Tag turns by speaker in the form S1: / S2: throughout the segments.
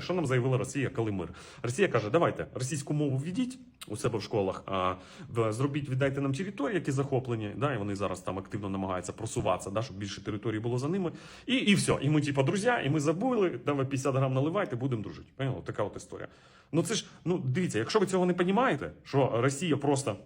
S1: Що нам заявила Росія, коли мир? Росія каже: давайте російську мову введіть у себе в школах, а зробіть, віддайте нам території, які захоплені. Да, і вони зараз там активно намагаються просуватися, да, щоб більше території було за ними. І, і все. І ми, типа, друзі, і ми забули, давай 50 грам наливайте, будемо дружити. Поняли? Така от історія. Ну це ж, ну дивіться, якщо ви цього не розумієте, що Росія просто.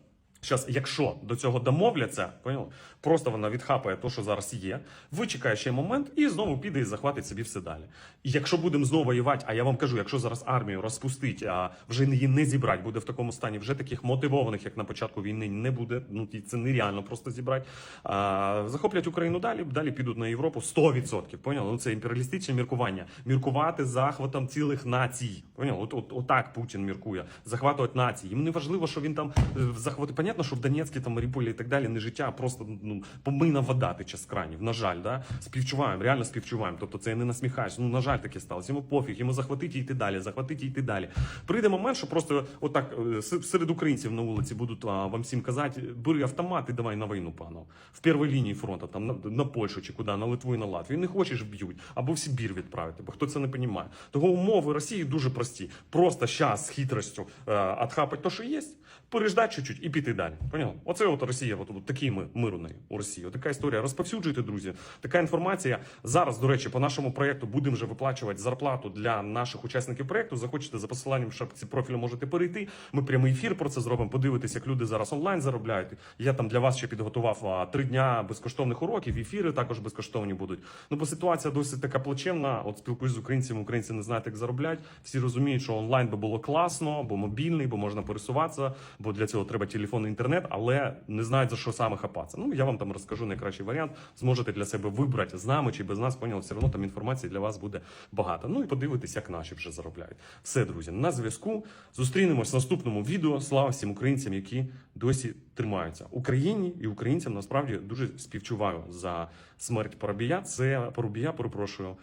S1: Зараз, якщо до цього домовляться, поняли? просто вона відхапає те, що зараз є, вичекає ще момент і знову піде і захватить собі все далі. І якщо будемо знову воювати, а я вам кажу, якщо зараз армію розпустить, а вже її не зібрати, буде в такому стані, вже таких мотивованих, як на початку війни, не буде. Ну це нереально просто зібрати. А, захоплять Україну далі, далі підуть на Європу 100%. Поняли? Ну це імперіалістичне міркування. Міркувати захватом цілих націй. Поняли? От, от, отак Путін міркує. Захватувати нації. Їм не важливо, що він там е, захвати. Понятно, що в Донецьку, там Маріуполі і так далі не життя, а просто ну помийна вода тече з кранів. На жаль, да? співчуваємо, реально співчуваємо. Тобто це я не насміхаюсь. Ну на жаль, таке сталося. Йому пофіг, йому захватити і йти далі, захватити і йти далі. Прийде момент, що просто отак е, серед українців на вулиці будуть а, вам всім казати: бери автомат і давай на війну, панов. В першій лінії фронту, там на, на Польщу чи куди, на Литву і на Латвію. Не хочеш вб'ють, або в Сибір відправити, бо хто це не розуміє. Того умови Росії дуже прості. Просто щас з хитростю е, отхапать то, що є, переждати чуть-чуть і піти далі. Поняли? Оце от Росія, от, от такий ми мир у неї у Росії. Така історія. Розповсюджуйте, друзі. Така інформація. Зараз, до речі, по нашому проекту будемо вже виплачувати зарплату для наших учасників проекту. Захочете за посиланням в шапці профілю можете перейти. Ми прямий ефір про це зробимо. Подивитися, як люди зараз онлайн заробляють. Я там для вас ще підготував три дня безкоштовних уроків. Ефіри також безкоштовні будуть. Ну, бо ситуація досить така плачевна. От спілкуюсь з українцями. Українці не знають, як заробляти. Всі розуміють, що онлайн би було класно, бо мобільний, бо можна пересуватися, бо для цього треба телефон і інтернет, але не знають за що саме хапатися. Ну я вам там розкажу найкращий варіант. Зможете для себе вибрати з нами чи без нас. Поняли, все одно там інформації для вас буде багато. Ну і подивитись, як наші вже заробляють. Все, друзі, на зв'язку. Зустрінемось в наступному відео. Слава всім українцям, які досі тримаються. Україні і українцям насправді дуже співчуваю за смерть Парубія. Це Парубія, перепрошую.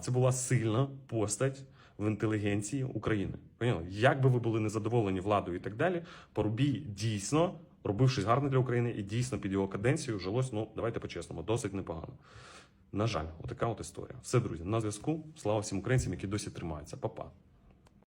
S1: Це була сильна постать в інтелігенції України. Поняли? Як би ви були незадоволені владою і так далі, Порубій дійсно робив щось гарне для України і дійсно під його каденцію жилось, ну давайте по-чесному, досить непогано. На жаль, отака от історія. Все, друзі, на зв'язку. Слава всім українцям, які досі тримаються. Па-па.